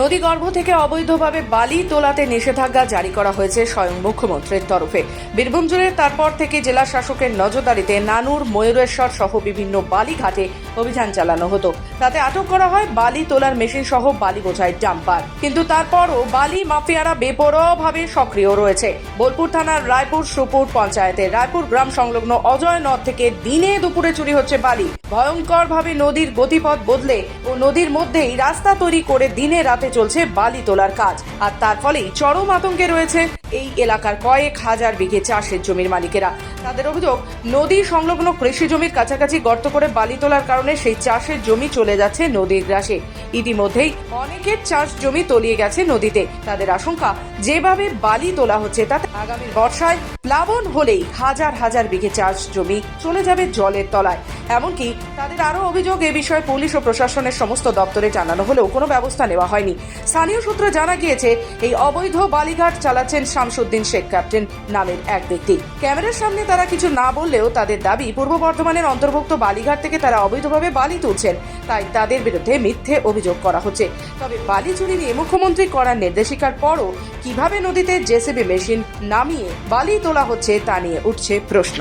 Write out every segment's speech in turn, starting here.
নদীগর্ভ থেকে অবৈধভাবে বালি তোলাতে নিষেধাজ্ঞা জারি করা হয়েছে স্বয়ং মুখ্যমন্ত্রীর তরফে। বীরভূম জুড়ে তারপর থেকে জেলা শাসকের নজরদারিতে নানুর, ময়ূরেশ্বর সহ বিভিন্ন বালি ঘাটে অভিযান চালানো হতো। তাতে আটক করা হয় বালি তোলার মেশিন সহ বালি বোঝাই ডাম্পার। কিন্তু তারপরও বালি মাফিয়ারা বেপরোয়াভাবে সক্রিয় রয়েছে। বোলপুর থানার রায়পুর সুপুর পঞ্চায়েতের রায়পুর গ্রাম সংলগ্ন অজয় নদ থেকে দিনে দুপুরে চুরি হচ্ছে বালি। ভয়ঙ্করভাবে নদীর গতিপথ বদলে ও নদীর মধ্যেই রাস্তা তৈরি করে দিনে রাতে চলছে বালি তোলার কাজ। আর তার ফলেই চরম আতঙ্কে রয়েছে এই এলাকার কয়েক হাজার বিঘে চাষের জমির মালিকেরা। তাদের অভিযোগ, নদী সংলগ্ন কৃষি জমির কাছাকাছি গর্ত করে বালি তোলার কারণে সেই চাষের জমি চলে যাচ্ছে নদীর গ্রাসে। ইতিমধ্যেই অনেকের চাষ জমি তলিয়ে গেছে নদীতে। তাদের আশঙ্কা, যেভাবে বালি তোলা হচ্ছে তাতে আগামী বর্ষায় প্লাবন হলেই হাজার হাজার বিঘে চাষ জমি চলে যাবে জলের তলায়। এমনকি তাদের আরও অভিযোগ এ বিষয়ে পুলিশ ও প্রশাসনের সমস্ত দপ্তরে জানানো হলেও কোনো ব্যবস্থা নেওয়া হয়নি। স্থানীয় সূত্রে জানা গিয়েছে, এই অবৈধ বালিঘাট চালাচ্ছেন শামসুদ্দিন শেখ, ক্যাপ্টেন নামের এক ব্যক্তি। ক্যামেরার সামনে তারা কিছু না বললেও তাদের দাবি, পূর্ব বর্ধমানের অন্তর্ভুক্ত বালিঘাট থেকে তারা অবৈধভাবে বালি তুলছেন। তাই তাদের বিরুদ্ধে মিথ্যে অভিযোগ করা হচ্ছে। তবে বালি চুরি নিয়ে মুখ্যমন্ত্রী করার নির্দেশিকার পরও কীভাবে নদীতে জেসিবি মেশিন নামিয়ে বালি তোলা হচ্ছে তা নিয়ে উঠছে প্রশ্ন।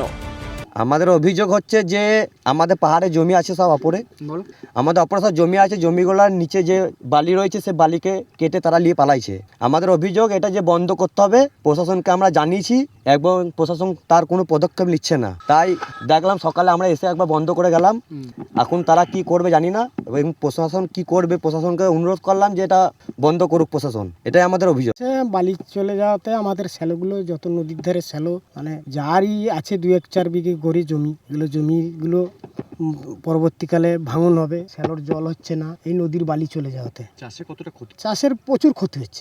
আমাদের অভিযোগ হচ্ছে যে আমাদের পাহাড়ে জমি আছে সব অপরে। আমাদের অপরে সব জমি আছে জমিগুলোর নিচে যে বালি রয়েছে সে বালিকে কেটে তারা নিয়ে পালাইছে। আমাদের অভিযোগ এটা যে বন্ধ করতে হবে প্রশাসনকে আমরা জানিয়েছি এবং প্রশাসন তার কোনো পদক্ষেপ নিচ্ছে না। তাই দেখলাম সকালে আমরা এসে একবার বন্ধ করে গেলাম। এখন তারা কি করবে জানি না। এবং প্রশাসন কি করবে প্রশাসনকে অনুরোধ করলাম যে এটা বন্ধ করুক প্রশাসন। এটাই আমাদের অভিযোগ। বালি চলে যাওয়াতে আমাদের শ্যালোগুলো যত নদীর ধারে শ্যালো মানে যারই আছে দু এক চার বিঘে গড়ি জমি এগুলো জমিগুলো পরবর্তীকালে ভাঙন হবে শ্যালোর জল হচ্ছে না এই নদীর বালি চলে যাওয়াতে। চাষে কতটা ক্ষতি? চাষের প্রচুর ক্ষতি হচ্ছে।